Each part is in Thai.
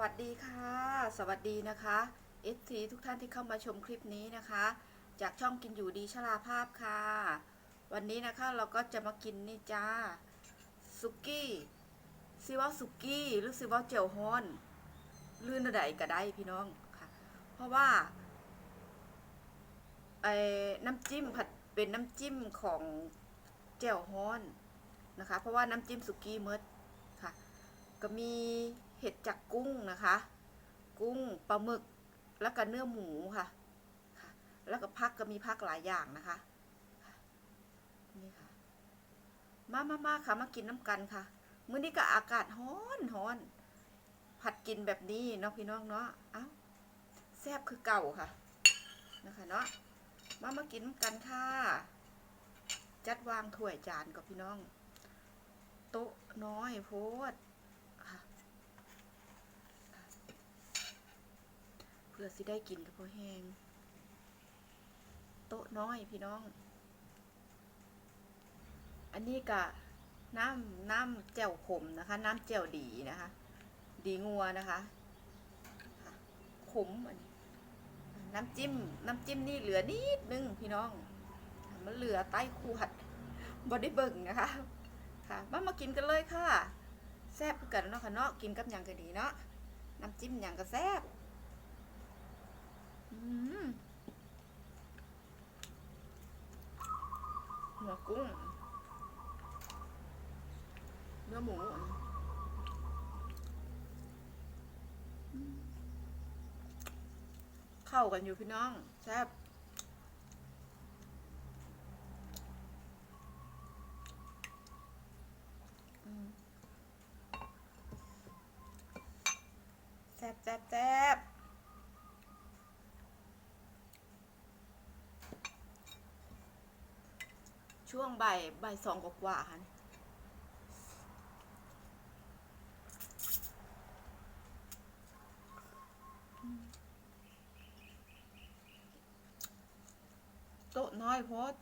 วัสดีค่ะ สวัสดีนะคะ FT ทุกท่านที่เข้ามาชมคลิปนี้นะคะ จากช่องกินอยู่ดีชลาภาพค่ะ วันนี้นะคะเราก็จะมากินนี่จ้าสุกี้ซิว่าสุกี้หรือซิว่าเจียวฮอนลื่นอะไรก็ได้พี่น้องค่ะ เพราะว่าไอ้น้ำจิ้มผัดเป็นน้ำจิ้มของเจียวฮอนนะคะ เพราะว่าน้ำจิ้มสุกี้เมดค่ะ ก็มี เห็ดจากกุ้งนะคะ กุ้งปลาหมึกแล้วก็เนื้อหมูค่ะ แล้วก็พักก็มีพักหลายอย่างนะคะนี่ค่ะ มามามาค่ะมากินน้ำกันค่ะ มื้อนี้ก็อากาศร้อนร้อน ผัดกินแบบนี้เนาะพี่น้องเนาะ เอ้าแซ่บคือเก่าค่ะ นะคะเนาะ มามากินน้ำกันค่ะ จัดวางถ้วยจานกับพี่น้อง โต๊ะน้อยโพด ค่ะเพื่อสิได้กินกับพอแห้งโต๊ะน้อยพี่น้อง อันนี้กะน้ำน้ำแจ่วขมนะคะ น้ำแจ่วดีนะคะ ดีงัวนะคะขมอันนี้น้ำจิ้ม น้ำจิ้มนี่เหลือนิดนึงพี่น้อง มันเหลือใต้ขวดบอดี้เบิ่งนะคะ ค่ะมามากินกันเลยค่ะ แซ่บกันเนาะค่ะเนาะ กินกับหยังก็ดีเนาะ น้ำจิ้มหยังก็แซ่บอืมหัว กุ้ง เนื้อหมูเข้ากันอยู่พี่น้อง แซ่บอืม แซ่บแซ่บแซ่บ ช่วงบ่ายบ่ายสองกว่าค่ะโต๊ะน้อยโพด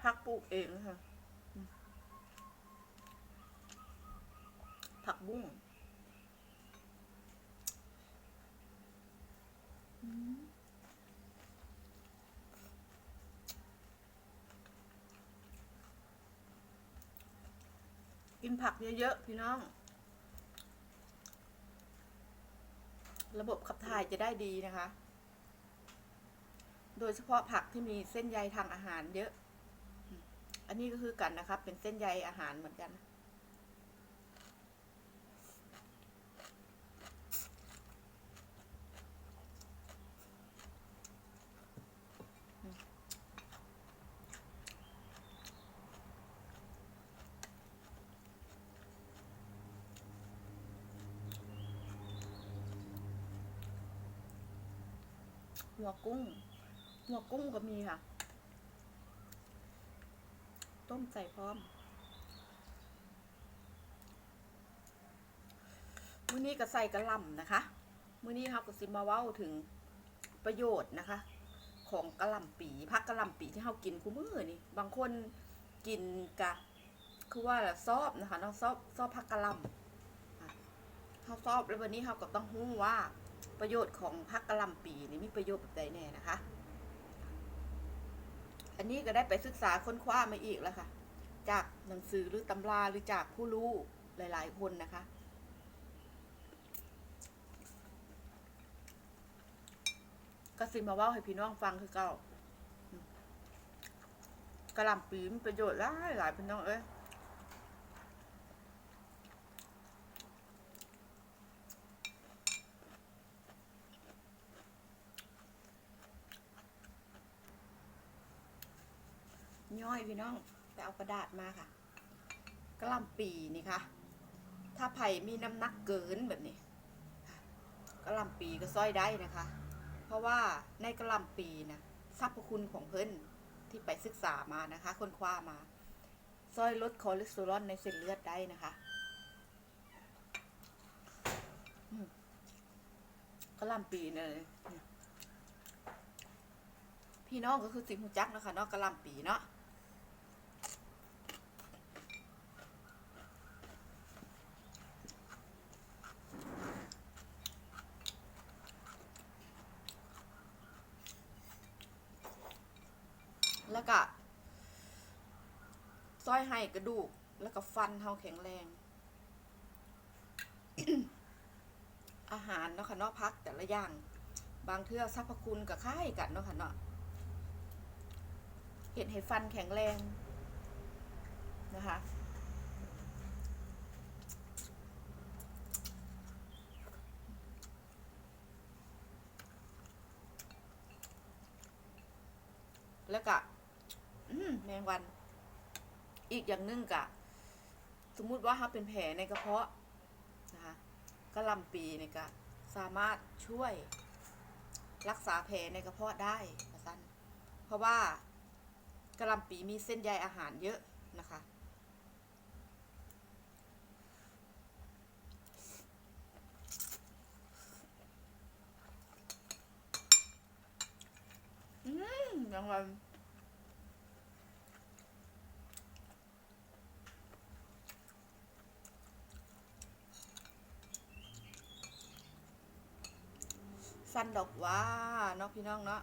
พักปลูกเองค่ะอืมผัก บุ้งกินผักเยอะๆพี่น้อง ระบบขับถ่ายจะได้ดีนะคะ โดยเฉพาะผักที่มีเส้นใยทางอาหารเยอะ อันนี้ก็คือกันนะครับ เป็นเส้นใยอาหารเหมือนกัน หัวกุ้ง หัวกุ้งก็มีค่ะ ต้มใส่พร้อมมื้อนี้ก็ใส่กระล่ำนะคะ มื้อนี้เราก็สิมาเว้าถึงประโยชน์นะคะ ของกระล่ำปีผักกระล่ำปีที่เรากินคู่มือนี่ บางคนกินกะคือว่าซอบนะคะเราซอบซอบผักกระล่ำเขาซอบแล้ววันนี้เราก็ต้องรู้ว่า ประโยชน์ของผักกระลำปีนี่มีประโยชน์แบบใดแน่นะคะ อันนี้ก็ได้ไปศึกษาค้นคว้ามาอีกแล้วค่ะ จากหนังสือหรือตำราหรือจากผู้รู้หลาย ๆ คนนะคะก็สิมาว่าให้พี่น้องฟังคือเก่ากระลำปีมีประโยชน์หลายหลายพี่น้องเอ้ย พี่น้องไปเอากระดาษมาค่ะกระหลำปีนี่ค่ะ ถ้าไผ่มีน้ำหนักเกินแบบนี้กระหลำปีก็ซ้อยได้นะคะ เพราะว่าในกระหลำปีนะสรรพย์คุณของเพิ่นที่ไปศึกษามานะคะ ค้นคว้ามาซ้อยลดคอเลสเตอรอลในเส้นเลือดได้นะคะกระลำปีเนี่ยพี่น้องก็คือสิงหูจักนะคะเนาะกระลำปีเนาะแล้วก็ซอยให้ กระดูก แล้วก็ฟันเฮาแข็งแรง อาหารเนาะค่ะเนาะพักแต่ละอย่าง บางเทื่อสรรพคุณกับค่ายกันเนาะค่ะเนาะเห็นให้ฟันแข็งแรงนะคะแล้วก็แมงวัน อีกอย่างหนึงกะ สมมุติว่าเขาเป็นแผลในกระเพาะนะคะกระลำปีนี่ก็สามารถช่วยรักษาแผลในกระเพาะได้นะสั้นเพราะว่ากระลำปีมีเส้นใยอาหารเยอะนะคะ อืมยังไงันดอกว่าเนาะพี่น้องเนาะ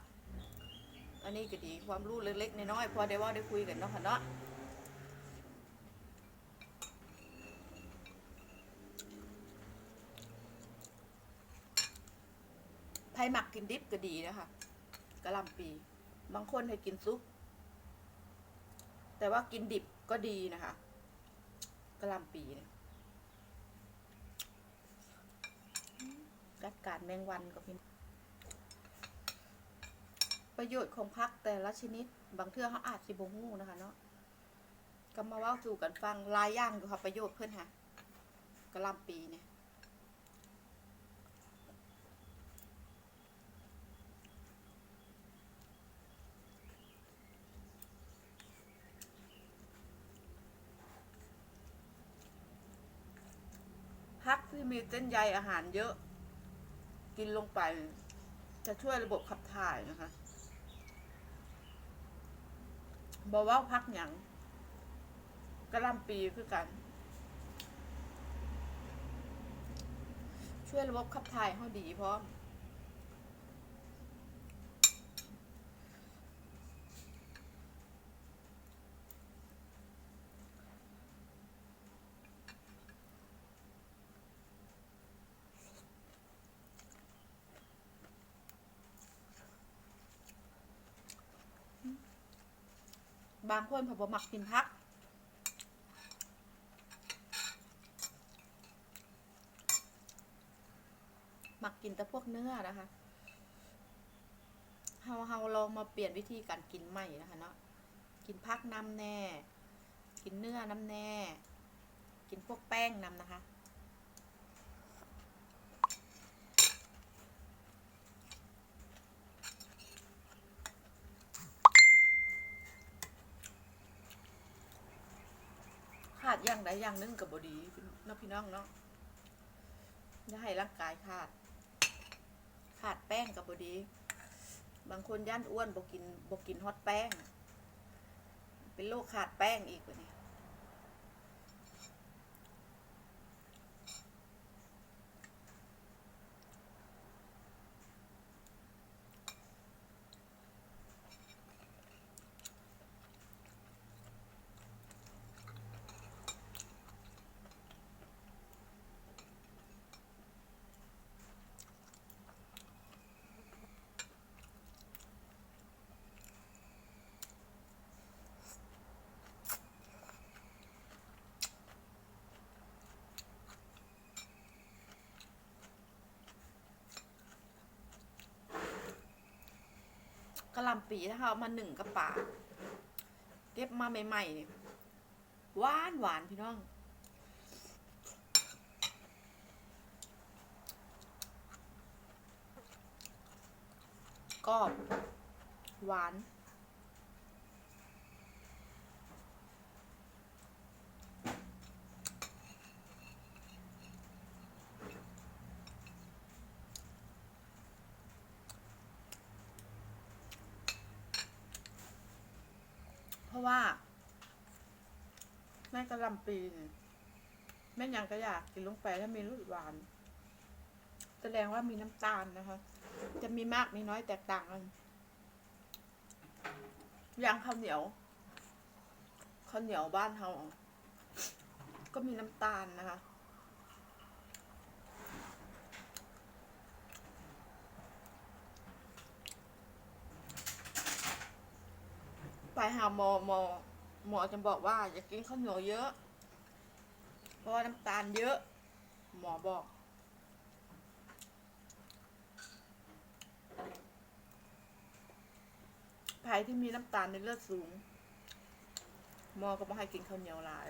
อันนี้ก็ดีความรู้เล็กๆน้อยๆพอได้ว่าได้คุยกันเนาะค่ะเนาะไผหมักกินดิบก็ดีนะคะกระลำปี บางคนให้กินซุปแต่ว่ากินดิบก็ดีนะคะกระลำปีเนี่ยจัดการแมงวันก็เประโยชน์ของพักแต่ละชนิด บางเทื่อเขาอาจสิบงูนะคะเนาะก็มาว่าสู่กันฟังลายย่างอยู่ค่ะประโยชน์เพื่อนค่ะกะลำปีเนี่ยพักที่มีเส้นใยอาหารเยอะ กินลงไป จะช่วยระบบขับถ่ายนะคะ บอกว่าพักหยังกระลำปีคือกัน ช่วยระบบขับถ่ายเขาดีพร้อม บางคนผับมักกินพัก หมักกินแต่พวกเนื้อนะคะเฮาเฮาลองมาเปลี่ยนวิธีการกินใหม่นะคะเนาะกินพักน้ำแน่ กินเนื้อน้ำแน่ กินพวกแป้งน้ำนะคะ อย่างใดอย่างหนึงกับบดีเนาะพี่น้องเนาะจะให้ร่างกายขาด ขาดแป้งกับบดี บางคนย่านอ้วนบอกกินบอกกินฮอตแป้ง เป็นโรคขาดแป้งอีกว่านี้ ระหลำปีถ้าเขาเอามาหนึ่งกระป๋าเก็บมาใหม่ๆเนี่ยหวานหวานพี่น้องกรอบหวาน ราะว่าแม่กระลำปีเนี่ยแม่ยังก็อยากกินลงไปถ้ามีรสหวาน แสดงว่ามีน้ำตาลนะคะ จะมีมากมีน้อยแตกต่างกันอย่างข้าวเหนียวข้าวเหนียวบ้านเราก็มีน้ำตาลนะคะ หาหมอหมอหมอจะบอกว่าอย่ากินข้าวเหนียวเยอะ เพราะว่าน้ำตาลเยอะ หมอบอก ใครที่มีน้ำตาลในเลือดสูง หมอก็บอกให้กินข้าวเหนียวหลาย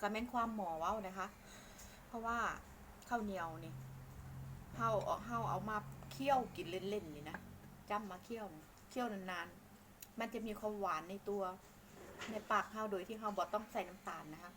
ก็เป็นความหมอเว้านะคะ เพราะว่าข้าวเหนียวนี่เฮาเอาเฮาเอามาเคี่ยวกินเล่นๆเลยนะจ้ำมาเคี่ยวเคี่ยวนานๆ มันจะมีความหวานในตัว ในปากเฮาโดยที่เฮาบอต้องใส่น้ำตาลนะคะ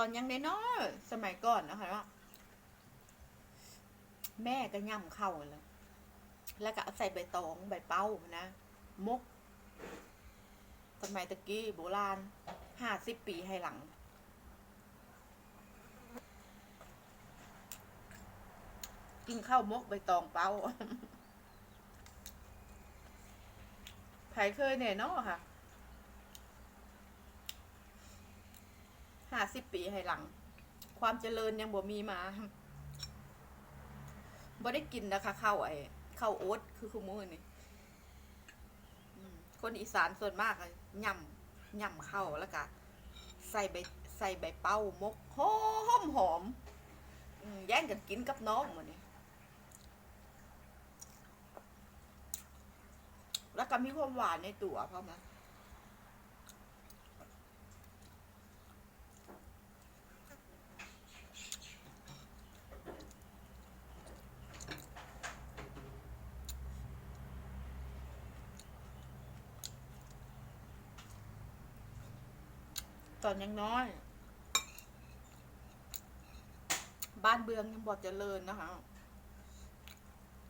ตอนยังเน้อยสมัยก่อนนะคะว่าแม่ก็ย่ำเข้าแล้วแล้วก็ใส่ใบตองใบเป้านะมกสมัยตะกี้โบราณห้าสิบปีให้หลัง กินข้าวมกใบตองเป้าใครเคยเนี่ยเนาะค่ะ ห้าสิบปีให้หลัง ความเจริญยังบ่มีมาบ่ได้กินนะคะข้าวไอ้ข้าวโอ๊ตคือคุมือนี่คนอีสานส่วนมากอะย่ำย่ำข้าวแล้วก็ใส่ใบใส่ใบเป้ามกหอมหอมอืมแย่งกันกินกับน้องหมดนี่แล้วก็มีความหวานในตัวเพราะมัน ตอนยังน้อย บ้านเบืองยังบอดเจริญนะคะ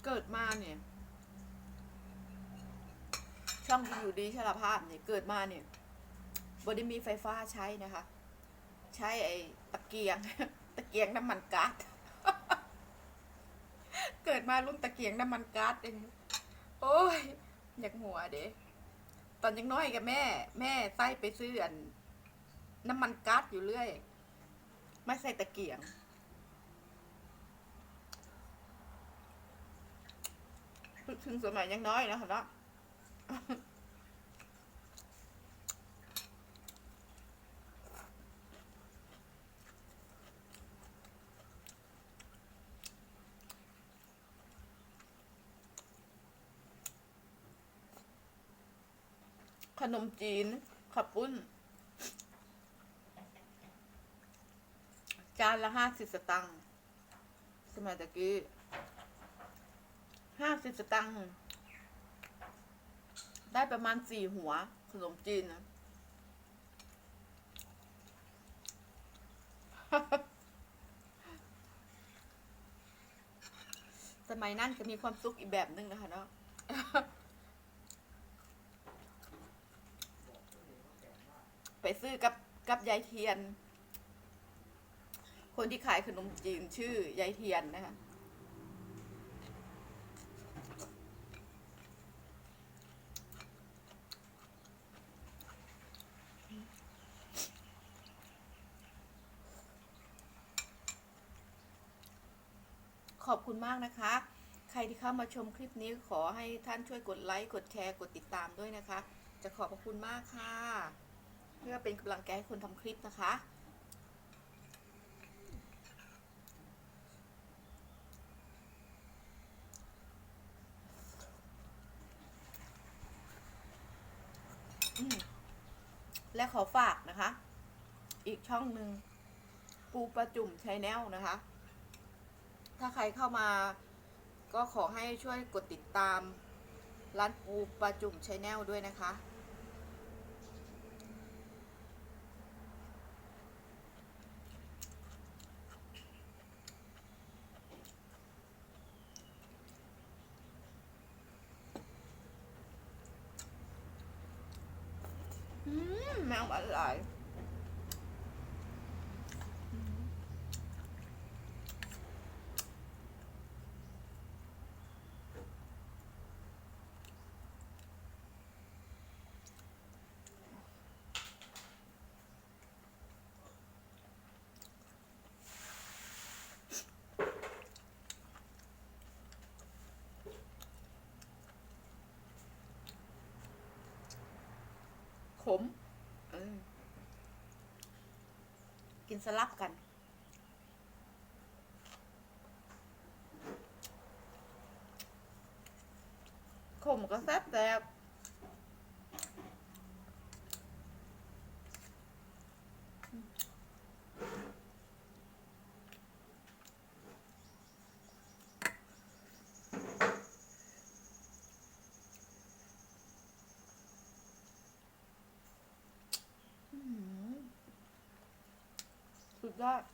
เกิดมาเนี่ย ช่องอยู่ดีชลภาพเนี่ยเกิดมาเนี่ยบได้มีไฟฟ้าใช้นะคะ ใช้ไอ้ตะเกียง ตะเกียงน้ำมันก๊าซเกิดมารุ่นตะเกียงน้ำมันก๊าซเองโอ้ยอยากหัวเด้ตอนยังน้อยกับแม่ แม่ใส่ไปซื้ออัน น้ำมันก๊าซอยู่เรื่อย ไม่ใส่ตะเกียง ถึงสมัยยังน้อยนะคะเนาะขนมจีนขับปุ้น จานละห้าสิบสตังค์สมัยตะกี้ห้าสิบสตังค์ได้ประมาณสี่หัว ขนมจีนนะสมัยนั้นจะมีความสุขอีกแบบนึงนะคะเนาะไปซื้อกับกับยายเทียน คนที่ขายขนมจีนชื่อยายเทียนนะคะขอบคุณมากนะคะ ใครที่เข้ามาชมคลิปนี้ขอให้ท่านช่วยกดไลค์ กดแชร์ กดติดตามด้วยนะคะ จะขอบพระคุณมากค่ะ เพื่อเป็นกำลังใจให้คนทำคลิปนะคะ อืม และขอฝากนะคะ อีกช่องหนึ่งปูประจุ่มชแนลนะคะ ถ้าใครเข้ามาก็ขอให้ช่วยกดติดตามร้านปูประจุ่มชแนลด้วยนะคะ อืม แมงอร่อยขมเออ กิ that.